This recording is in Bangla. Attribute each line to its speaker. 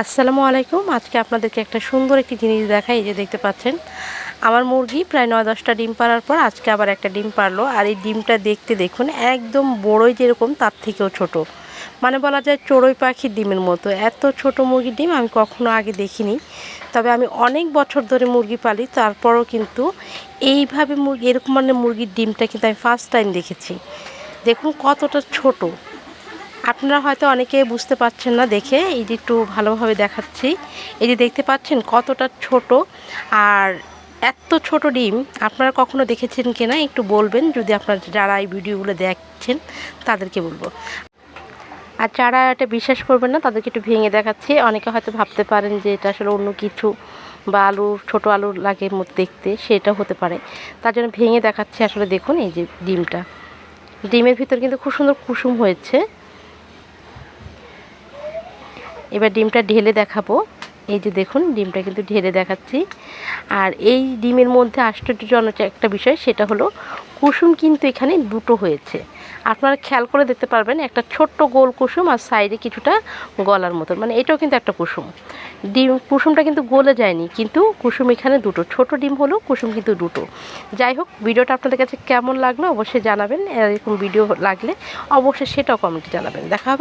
Speaker 1: আসসালামু আলাইকুম। আজকে আপনাদেরকে একটা সুন্দর একটি জিনিস দেখাই যে দেখতে পাচ্ছেন। আমার মুরগি প্রায় নয় দশটা ডিম পাড়ার পর আজকে আবার একটা ডিম পারল আর এই ডিমটা দেখতে দেখুন, একদম বড়ই যেরকম, তার থেকেও ছোট। মানে বলা যায় চড়ুই পাখির ডিমের মতো। এত ছোট মুরগির ডিম আমি কখনো আগে দেখিনি। তবে আমি অনেক বছর ধরে মুরগি পালি, তারপরও কিন্তু এইভাবে মুরগি, এরকম মানে মুরগির ডিমটা কিন্তু আমি ফার্স্ট টাইম দেখেছি। দেখুন কতটা ছোট। আপনারা হয়তো অনেকে বুঝতে পারছেন না দেখে, এই যে একটু ভালোভাবে দেখাচ্ছি। এই যে দেখতে পাচ্ছেন কতটা ছোট আর এত ছোট ডিম, আপনারা কখনো দেখেছেন কিনা? একটু বলবেন, যদি আপনারা যারা এই ভিডিওগুলো দেখছেন, তাদেরকে বলব। আর যারা এটা বিশ্বাস করবেন না, তাদেরকে একটু ভেঙে দেখাচ্ছি। অনেকে হয়তো ভাবতে পারেন যে এটা আসলে অন্য কিছু বা আলু, ছোট আলু লাগে দেখতে, সেটা হতে পারে। তার জন্য ভেঙে দেখাচ্ছি আসলে দেখুন এই যে ডিমটা। ডিমের ভিতর কিন্তু খুব সুন্দর কুসুম হয়েছে। এবার ডিমটা ঢেলে দেখাবো। এই যে দেখুন, ডিমটা কিন্তু ঢেলে দেখাচ্ছি। আর এই ডিমের মধ্যে আশ্চর্যজনক একটা বিষয়, সেটা হলো কুসুম কিন্তু এখানে দুটো হয়েছে। আপনারা খেয়াল করে দেখতে পারবেন, একটা ছোট্ট গোল কুসুম আর সাইডে কিছুটা গলার মতন। মানে এটাও কিন্তু একটা কুসুম। ডিম, কুসুমটা কিন্তু গলে যায়নি, কিন্তু কুসুম এখানে দুটো। ছোট ডিম হলো, কুসুম কিন্তু দুটো। যাই হোক, ভিডিওটা আপনাদের কাছে কেমন লাগল অবশ্যই জানাবেন। এরকম ভিডিও লাগলে অবশ্যই সেটাও কমেন্টে জানাবেন। দেখা হবে